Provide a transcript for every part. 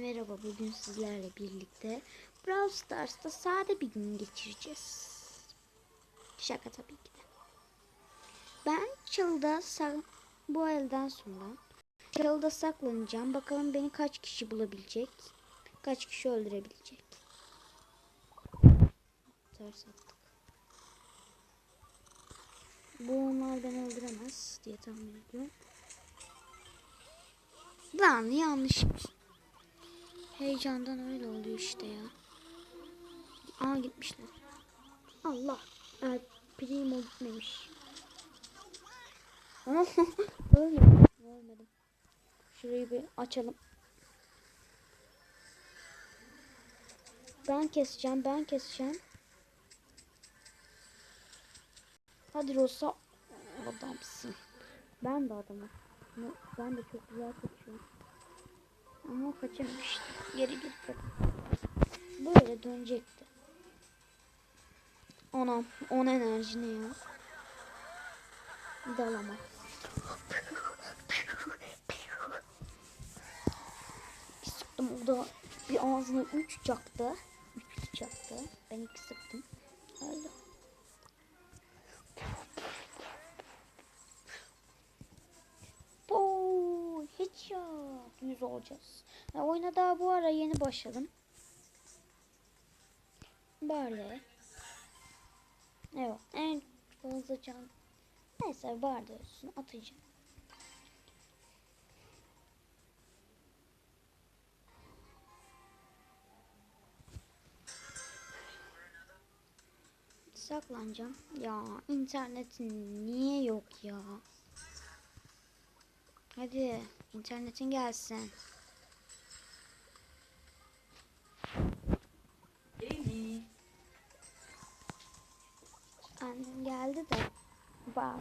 merhaba. Bugün sizlerle birlikte Brawl Stars'ta sade bir gün geçireceğiz. Şaka tabii ki de. Ben çalıda bu elden sonra çalıda saklanacağım. Bakalım beni kaç kişi bulabilecek. Kaç kişi öldürebilecek. Ters attık. Bu onlar beni öldüremez diye tahmin ediyorum. Lan yanlışmış. Heyecandan öyle oluyor işte ya. Aa gitmişler. Allah. Evet, Primo gitmemiş. Ölmedim. Ölmedim. Şurayı bir açalım. Ben keseceğim. Ben keseceğim. Hadi Rosa. Adamsın. Ben de adamım. Ben de çok güzel kaçıyorum. Ama o kaçamamıştı. Geri kaç. Böyle dönecekti. Ona, on enerji ne ya? Dalama. Bir sıktım o da bir ağzına üç çaktı. Üç çaktı. Ben iki sıktım. Öldü. Headshot. Yüz olacağız. Ya oyuna daha bu ara yeni başladım. Böyle. Evet. En fazla can. Neyse barda olsun. Atacağım. Saklanacağım. Ya internetin niye yok ya? Hadi internetin gelsin. Amy. Annem geldi de. Bağlı.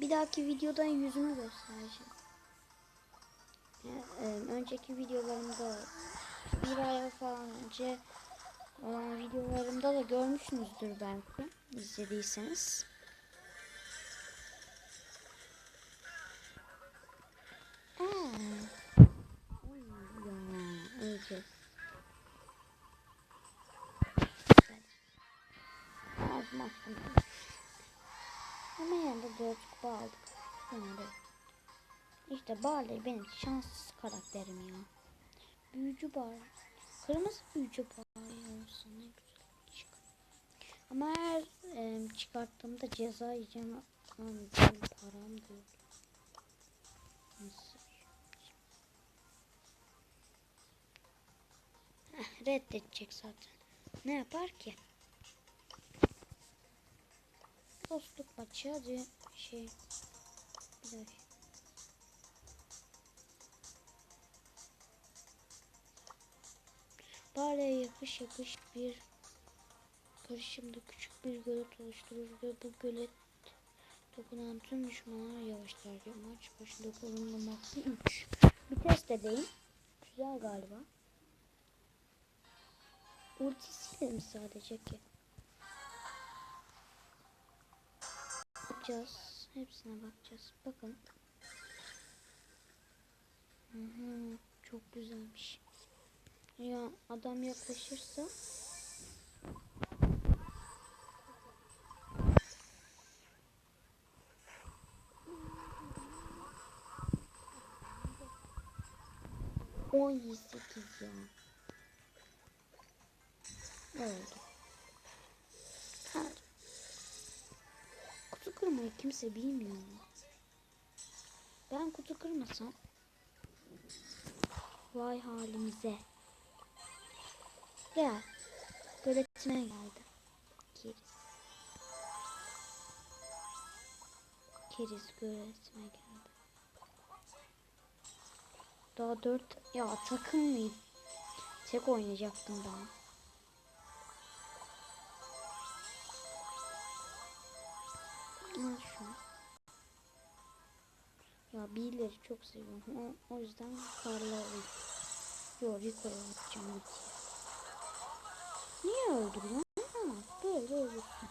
Bir dahaki videoda yüzümü göstereceğim. Ya, e, önceki videolarımda bir ay falan önce olan videolarımda da görmüşsünüzdür belki izlediyseniz. Aa. Oy ya öleceğiz. Ağzım açtım. Ama de 4 kupa aldık. De. İşte Barley benim şanssız karakterim ya. Büyücü Barley. Kırmızı büyücü Barley olsun ne güzel çıkar. Ama her e, çıkarttığımda ceza yiyeceğim. Aman benim param. Nasıl? Heh, reddedecek zaten. Ne yapar ki? Dostluk maçı hadi şey. Bir dakika. Bari yapış yapış bir karışımda küçük bir gölet oluşturur ve bu gölet dokunan tüm düşmanlar yavaşlar. Maç başında kullanılması 3. Bir test edeyim. Güzel galiba. Ultisiyle mi sadece ki? Bakacağız. Hepsine bakacağız. Bakın. Hı hı, çok güzelmiş. Ya adam yaklaşırsa on sekiz ya. Oldu. Hadi. Kutu kırmayı kimse bilmiyor. Ben kutu kırmasam vay halimize. Gel. Göletime geldi. Keriz. Keriz göletime geldi. Daha dört ya takım mıydı? Tek oynayacaktım ben. Al şunu. Ya birileri çok seviyorum. O, o yüzden parla alayım. Yo Rico'ya atacağım. Niye? Ha, böyle ölürsün.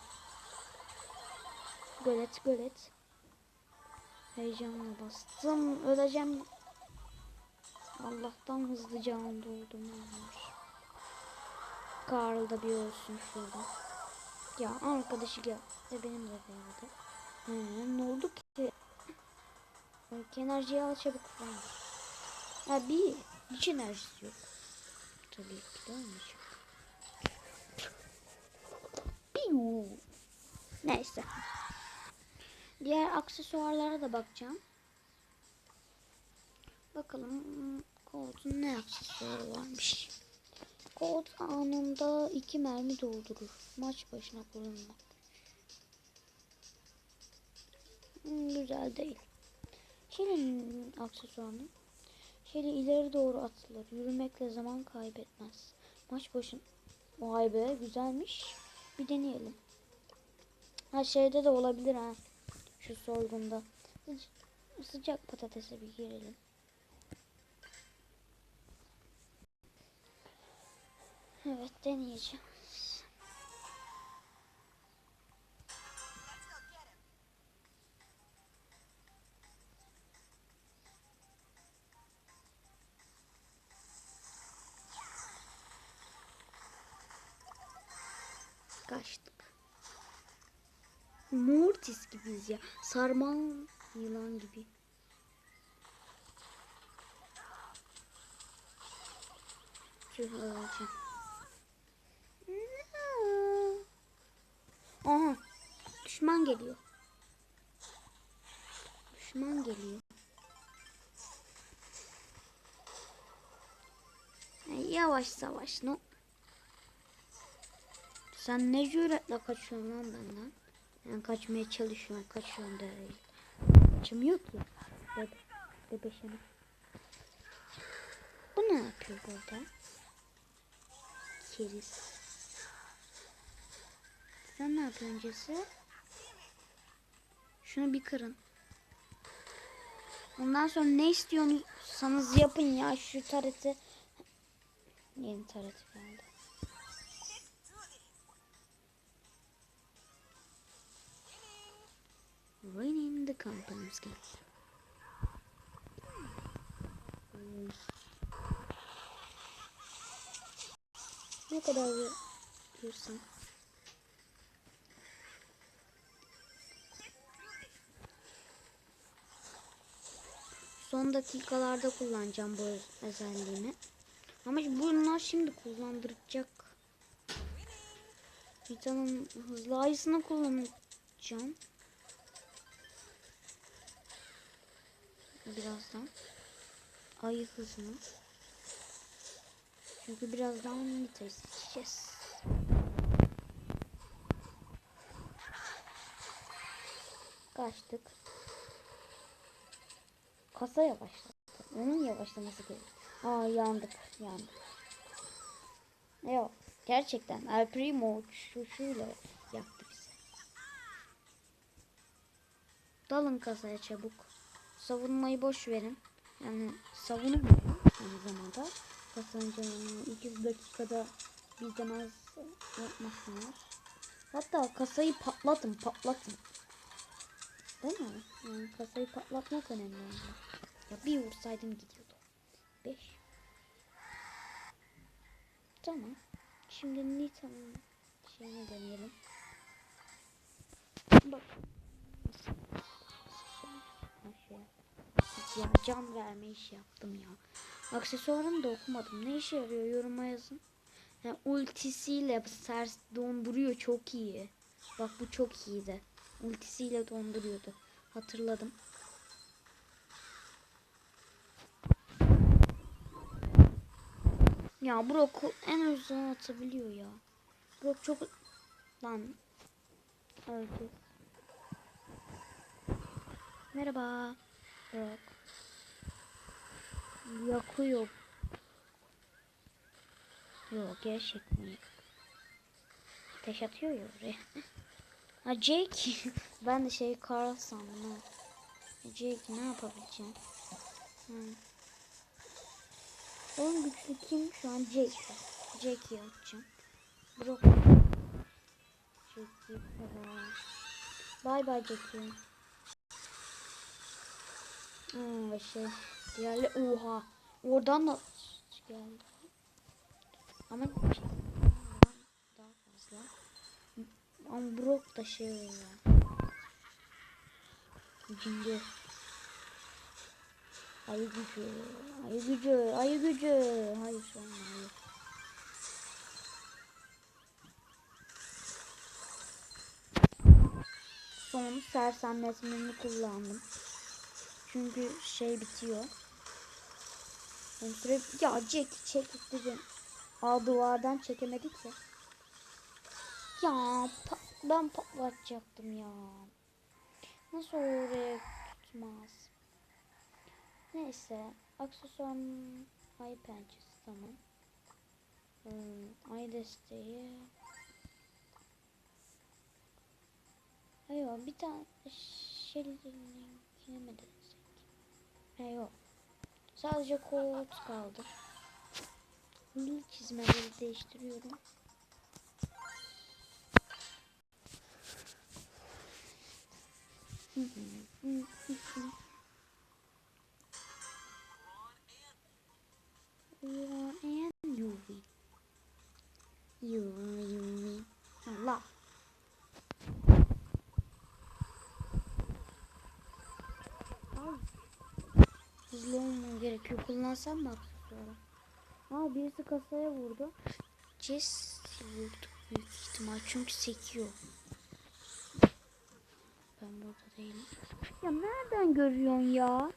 gölet gölet. Heyecanla bastım. Öleceğim. Allah'tan hızlıca anda oldum. Karl da bir olsun şurada. Ya arkadaşı gel. Ve benim de geldi. He, ne oldu ki? Enerjiyi al çabuk falan. Ha bir. Hiç enerjisi yok. Tabii ki de olmayacak. Neyse. Diğer aksesuarlara da bakacağım. Bakalım Colt'un ne aksesuarı varmış. Colt anında iki mermi doldurur. Maç başına kullanılmak. Hmm, güzel değil. Shelly'nin aksesuarını. Shelly ileri doğru atılır. Yürümekle zaman kaybetmez. Maç başın... Vay be güzelmiş. Bir deneyelim. Ha şeyde de olabilir ha. Şu soygunda. Sıca- Sıcak patatese bir girelim. Evet deneyeceğim. Kaçtık. Mortis gibiyiz ya. Sarman yılan gibi. Tüh öleceğim. Aha. Düşman geliyor. Düşman geliyor. Yavaş savaş. No. Sen ne cüretle kaçıyorsun lan benden? Ben kaçmaya çalışıyorum. Kaçıyorum değil. Kaçamıyor ki. Bebe. Bebeşim. Bu ne yapıyor burada? Keriz. Sen ne yapıyorsun Cesi? Şunu bir kırın. Ondan sonra ne istiyorsanız yapın ya şu tareti. Yeni taret geldi. Raining the company's game. Ne kadar diyorsun? Son dakikalarda kullanacağım bu özelliğimi. Ama bunlar şimdi kullandıracak. Vitanın hızlı ayısını kullanacağım. Birazdan. Ayı hızını. Çünkü birazdan Nita'yı seçeceğiz. Kaçtık. Kasa yavaşladı. Onun yavaşlaması gerekiyor. Aa yandık. Yandık. Yok. Gerçekten El Primo şuşuyla yaktı bizi. Dalın kasaya çabuk. Savunmayı boş verin. Yani savunmuyor aynı zamanda. Kasanın canını 2 dakikada bizden az yapmasınlar. Hatta kasayı patlatın patlatın. Mi? Yani kasayı patlatmak önemli. Ya bir vursaydım gidiyordu. 5. Tamam. Şimdi Nita'nın şeyini deneyelim. Bak. Ya can verme işi yaptım ya. Aksesuarını da okumadım. Ne işe yarıyor yoruma yazın. Yani ultisiyle sers donduruyor çok iyi. Bak bu çok iyiydi. Ultisiyle donduruyordu. Hatırladım. Ya Brock'u en uzun atabiliyor ya. Brock çok lan öldü. Merhaba. Brock. Yakıyor. Yok gerçekten. Ateş atıyor ya oraya. Ha Jake. ben de şey Carl sandım. Jake ne yapabileceğim? Hı. En güçlü kim şu an Jake. Jake'i atacağım. Brock. Jake falan. Bay bay Jackie. Hmm, şey diğerli oha oradan da geldi. Ama şey, daha fazla. Ama Brock da şey oluyor. Cindi. Ayı gücü, ayı gücü, ayı gücü. Hayır an hayır. Son sersemletmemi kullandım. Çünkü şey bitiyor. Ben süre ya Jack çektik dedim. Aa duvardan çekemedik ya. Ya ben patlatacaktım ya. Nasıl oraya tutmaz? Neyse. Aksesuar ay pençesi tamam. Hmm, ay desteği. Hayır bir tane şeylinkine mi denesek? Ha yok. Sadece kod kaldı. Hızlı çizmeleri değiştiriyorum. Ivan and Yuvi. Yuvi, Yuvi. Allah. Ay. Hızlı olmam gerekiyor. Kullansam mı aksesuarı? Aa birisi kasaya vurdu. Jess vurdu büyük ihtimal çünkü sekiyor. Ben burada değilim. Ya nereden görüyorsun ya?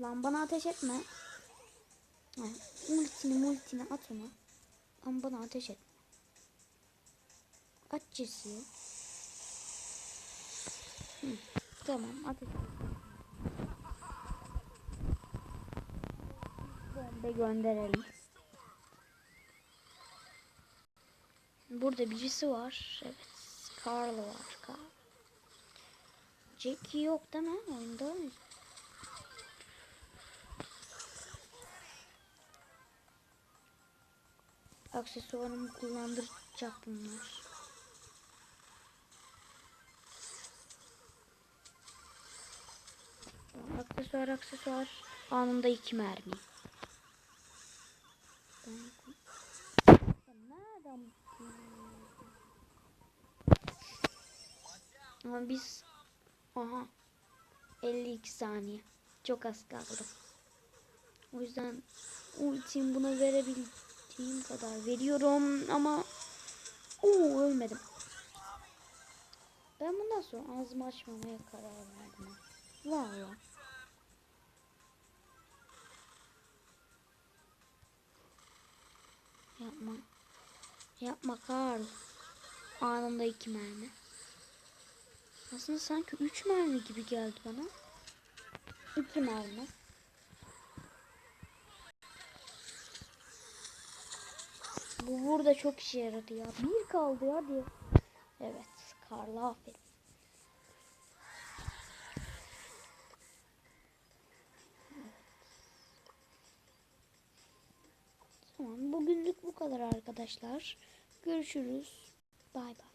Lan bana ateş etme. Ha, ultini multini at ona. Ama bana ateş etme. At. Hı, Tamam ateş et. Bomba gönderelim. Burada birisi var. Evet. Carl var. Carl. Jackie yok değil mi oyunda? Aksesuarımı kullandıracak bunlar. Aksesuar aksesuar anında iki mermi. Ama biz aha 52 saniye. Çok az kaldı. O yüzden ultim buna verebildiğim kadar veriyorum ama Oo ölmedim. Ben bundan sonra ağzımı açmamaya karar verdim. Valla. Yapma. Yapma Karl. Anında iki mermi. Aslında sanki üç mermi gibi geldi bana. İki mermi. Bu burada çok işe yaradı ya. Bir kaldı hadi. Evet. Karla aferin. Tamam. Bugünlük bu kadar arkadaşlar. Görüşürüz. Bay bay.